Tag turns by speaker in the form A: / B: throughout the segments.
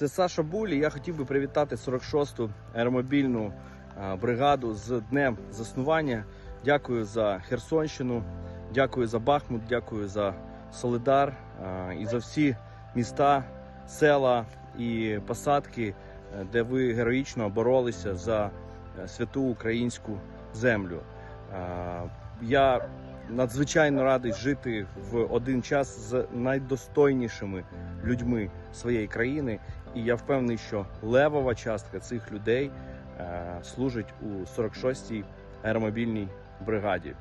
A: Це Саша Булі. Я хотів би привітати 46-ту аеромобільну бригаду з днем заснування. Дякую за Херсонщину, дякую за Бахмут, дякую за Солидар і за всі міста, села і посадки, е, де ви героїчно боролися за е, святу українську землю. Я надзвичайно радий жити в один час з найдостойнішими людьми своєї країни, і я впевнений, що левова частка цих людей е, служить у 46-й аеромобільній бригаді.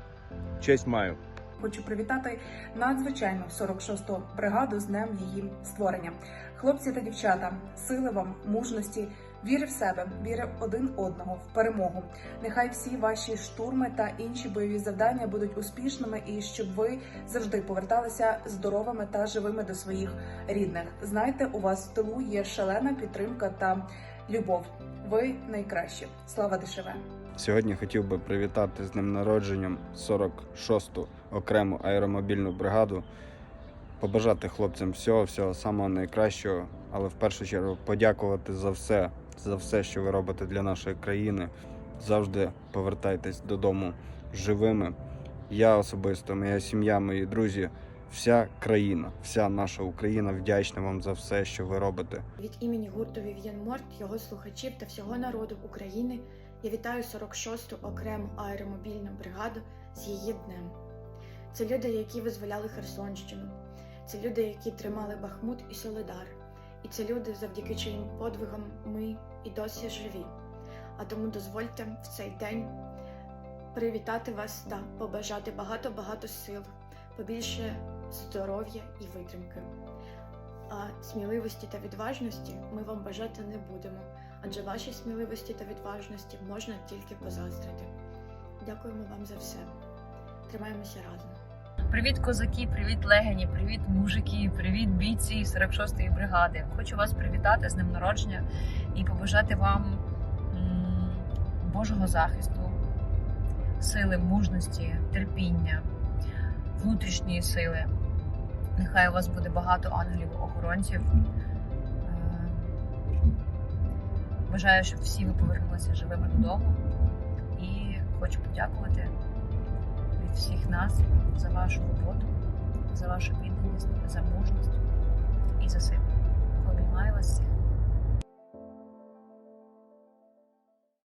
A: Честь маю.
B: Хочу привітати надзвичайну 46-ту бригаду з днем її створення. Хлопці та дівчата, сили вам, мужності, віри в себе, віри один одного, в перемогу. Нехай всі ваші штурми та інші бойові завдання будуть успішними, і щоб ви завжди поверталися здоровими та живими до своїх рідних. Знайте, у вас в тилу є шалена підтримка та любов. Ви найкращі. Слава ДШВ!
C: Сьогодні хотів би привітати з днем народженням 46-ту окрему аеромобільну бригаду, побажати хлопцям всього, всього самого найкращого, але в першу чергу подякувати за все, за все, що ви робите для нашої країни. Завжди повертайтесь додому живими. Я особисто, моя сім'я, мої друзі, вся країна, вся наша Україна вдячна вам за все, що ви робите.
D: Від імені гурту Вів'ян Морт, його слухачів та всього народу України я вітаю 46-ту окрему аеромобільну бригаду з її днем. Це люди, які визволяли Херсонщину, це люди, які тримали Бахмут і Солидар, і це люди, завдяки чиїм подвигам ми і досі живі. А тому дозвольте в цей день привітати вас та побажати багато-багато сил, побільше здоров'я і витримки. А сміливості та відважності ми вам бажати не будемо, адже вашій сміливості та відважності можна тільки позаздрити. Дякуємо вам за все. Тримаємося разом.
E: Привіт, козаки, привіт, легені, привіт, мужики, привіт, бійці 46-ї бригади. Хочу вас привітати з ним народження і побажати вам Божого захисту, сили, мужності, терпіння, внутрішньої сили. Нехай у вас буде багато ангелів-охоронців. Е, Бажаю, щоб всі ви повернулися живими додому. І хочу подякувати всіх нас за вашу роботу, за вашу відданість, за мужність і за силу. Обіймаю вас всіх.